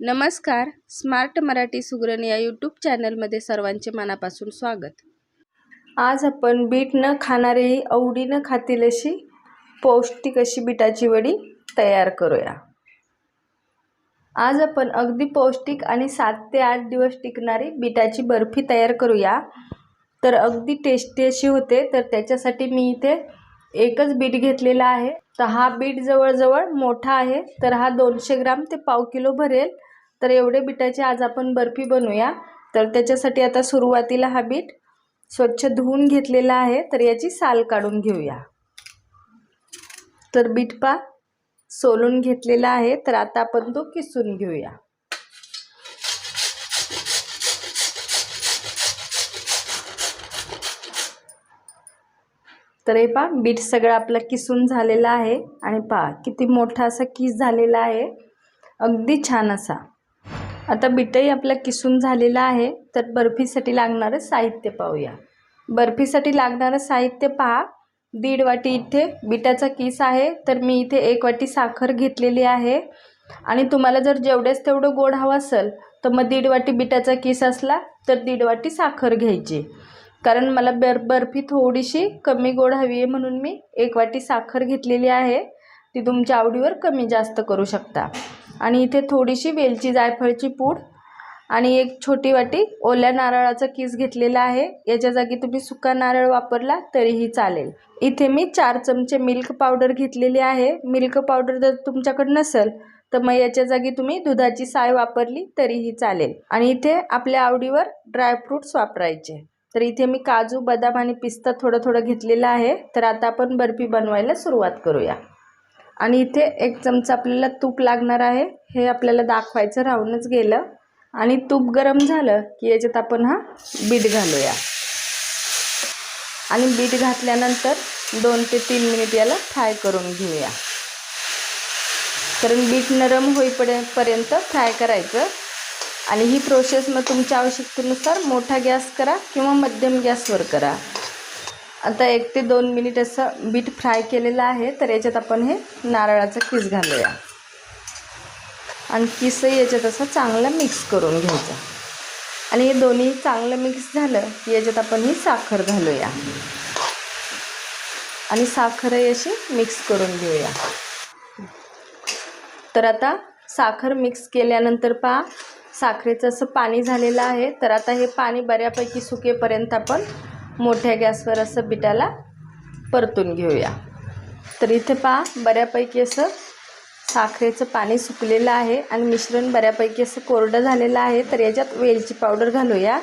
नमस्कार. स्मार्ट मराठी सुगरण या यूट्यूब चॅनलमध्ये सर्वांचे मनापासून स्वागत. आज आपण बीट न खाणारेही आवडीनं खातील अशी पौष्टिक अशी बिटाची वडी तयार करूया. आज आपण अगदी पौष्टिक आणि सात ते आठ दिवस टिकणारी बिटाची बर्फी तयार करूया. तर अगदी टेस्टी अशी होते तर त्याच्यासाठी मी इथे एकच बीट घेतलेला आहे. तर हा बीट जवळजवळ मोठा आहे तर हा दोनशे ग्राम ते पाव किलो भरेल. तर एवढे बिटाचे आज आपण बर्फी बनवूया. तर त्याच्यासाठी आता सुरुवातीला हा बीट स्वच्छ धुवून घेतलेला आहे. तर याची साल काढून घेऊया. तर बीटपा सोलून घेतलेला आहे. तर आता आपण तो किसून घेऊया. तर हे पहा बीट सगळं आपलं किसून झालेला आहे. आणि पहा किती मोठा असा किस झालेला आहे. अगदी छान असा. आता बीटही आपला किसून झालेला आहे तर बर्फीसाठी लागणारं साहित्य पाहूया. बर्फीसाठी लागणारं साहित्य पहा. दीड वाटी इथे बिटाचा किस आहे तर मी इथे एक वाटी साखर घेतलेली आहे. आणि तुम्हाला जर जेवढेच तेवढं गोड हवं असेल तर मग दीड वाटी बिटाचा किस असला तर दीड वाटी साखर घ्यायची. कारण मला बर बर्फी थोडीशी कमी गोड हवी आहे म्हणून मी एक वाटी साखर घेतलेली आहे. ती तुमच्या आवडीवर कमी जास्त करू शकता. आणि इथे थोडीशी वेलची जायफळची पूड आणि एक छोटी वाटी ओल्या नारळाचा किस घेतलेला आहे. याच्या जागी तुम्ही सुका नारळ वापरला तरीही चालेल. इथे मी चार चमचे मिल्क पावडर घेतलेली आहे. मिल्क पावडर जर तुमच्याकडे नसेल तर मग याच्या जागी तुम्ही दुधाची साय वापरली तरीही चालेल. आणि इथे आपल्या आवडीवर ड्रायफ्रूट्स वापरायचे. तर इथे मी काजू बदाम आणि पिस्ता थोडं थोडं घेतलेलं आहे. तर आता आपण बर्फी बनवायला सुरुवात करूया. आणि इथे एक चमचा आपल्याला तूप लागणार आहे. हे आपल्याला दाखवायचं राहूनच गेलं. आणि तूप गरम झालं की याच्यात आपण हा बीट घालूया. आणि बीट घातल्यानंतर दोन ते तीन मिनिट याला फ्राय करून घेऊया. कारण बीट नरम होईपर्यंत फ्राय करायचं. आणि ही प्रोसेस मग तुमच्या आवश्यकतेनुसार मोठा गॅस करा किंवा मध्यम गॅसवर करा. आता एक ते दोन मिनिट असं बीट फ्राय केलेलं आहे तर याच्यात आपण हे नारळाचं किस घालूया. आणि किसही याच्यात असं चांगलं मिक्स करून घ्यायचं. आणि हे दोन्ही चांगलं मिक्स झालं की याच्यात आपण ही साखर घालूया. आणि साखरही अशी मिक्स करून घेऊया. तर आता साखर मिक्स केल्यानंतर पहा साखरेचं असं पाणी झालेलं आहे. तर आता हे पाणी बऱ्यापैकी सुकेपर्यंत आपण मोठ्या गॅसवर असं बिटाला परतून घेऊया. तर इथे पहा बऱ्यापैकी असं साखरेचं पाणी सुकलेलं आहे आणि मिश्रण बऱ्यापैकी असं कोरडं झालेलं आहे. तर याच्यात वेलची पावडर घालूया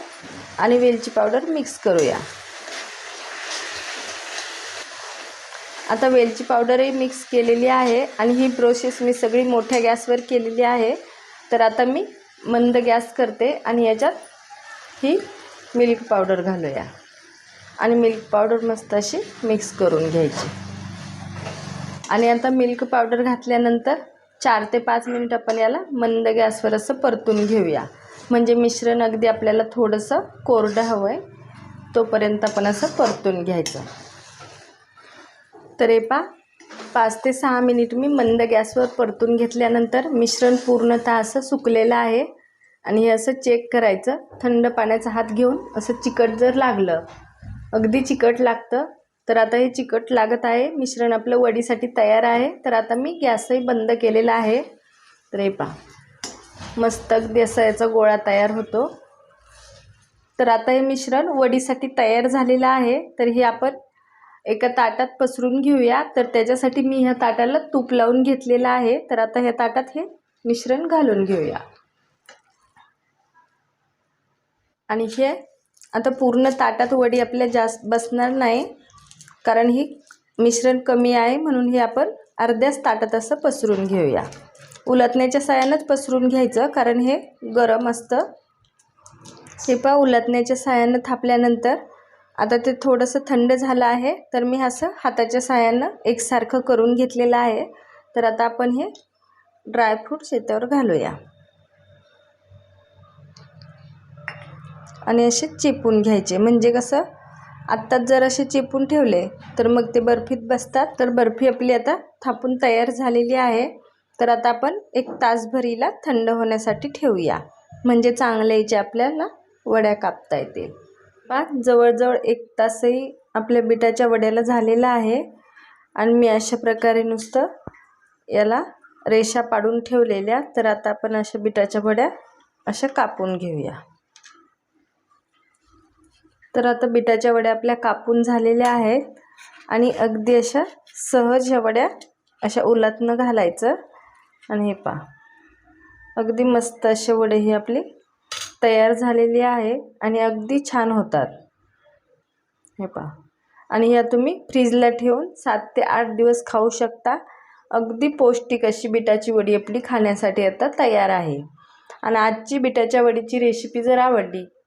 आणि वेलची पावडर मिक्स करूया. आता वेलची पावडरही मिक्स केलेली आहे आणि ही प्रोसेस मी सगळी मोठ्या गॅसवर केलेली आहे. तर आता मी मंद गॅस करते आणि याच्यात ही मिल्क पावडर घालूया. आणि मिल्क पावडर मस्त अशी मिक्स करून घ्यायची. आणि आता मिल्क पावडर घातल्यानंतर चार ते पाच मिनिट आपण याला मंद गॅसवर असं परतून घेऊया. म्हणजे मिश्रण अगदी आपल्याला थोडंसं कोरडं हवं आहे तोपर्यंत आपण असं परतून घ्यायचं. तर हे पा पाच ते सहा मिनिट मी मंद गॅसवर परतून घेतल्यानंतर मिश्रण पूर्णतः असं सुकलेलं आहे. आणि हे असं चेक करायचं थंड पाण्याचा हात घेऊन असं चिकट जर लागलं अगदी चिकट लागतं. तर आता हे चिकट लागत आहे. मिश्रण आपलं वडीसाठी तयार आहे. तर आता मी गॅसही बंद केलेला आहे. तर हे पहा. मस्त अगदी असा याचा गोळा तयार होतो. तर आता हे मिश्रण वडीसाठी तयार झालेलं आहे. तर हे आपण एका ताटात पसरून घेऊया. तर त्याच्यासाठी मी ह्या ताटाला तूप लावून घेतलेलं आहे. तर आता ह्या ताटात हे मिश्रण घालून घेऊया. आणि हे आता पूर्ण ताटात वडी आपल्या जास्त बसणार नाही कारण ही मिश्रण कमी आहे म्हणून हे आपण अर्ध्याच ताटात असं पसरून घेऊया. उलटण्याच्या साह्यानंच पसरून घ्यायचं कारण हे गरम असतं. हे पहा उलटण्याच्या साह्यानं थापल्यानंतर आता ते थोडंसं थंड झालं आहे तर मी असं हाताच्या साह्यानं एकसारखं करून घेतलेलं आहे. तर आता आपण हे ड्रायफ्रूट्स याच्यावर घालूया. आणि असे चिपून घ्यायचे. म्हणजे कसं? आत्ताच जर असे चिपून ठेवले तर मग ते बर्फीत बसतात. तर बर्फी आपली आता थापून तयार झालेली आहे. तर आता आपण एक तासभरीला थंड होण्यासाठी ठेवूया. म्हणजे चांगल्या याच्या आपल्याला वड्या कापता येतील. पाच जवळजवळ एक तासही आपल्या बिटाच्या वड्याला झालेला आहे. आणि मी अशा प्रकारे नुसतं याला रेषा पाडून ठेवलेल्या. तर आता आपण अशा बिटाच्या वड्या अशा कापून घेऊया. तर आता बिटाच्या वड्या आपल्या कापून झालेल्या आहेत. आणि अगदी अशा सहज ह्या वड्या अशा उलातनं घालायचं. आणि हे पहा. अगदी मस्त असे वडे ही आपली तयार झालेली आहे आणि अगदी छान होतात. हे पहा. आणि ह्या तुम्ही फ्रीजला ठेवून सात ते आठ दिवस खाऊ शकता. अगदी पौष्टिक अशी बिटाची वडी आपली खाण्यासाठी आता तयार आहे. आणि आजची बिटाच्या वडीची रेसिपी जर आवडली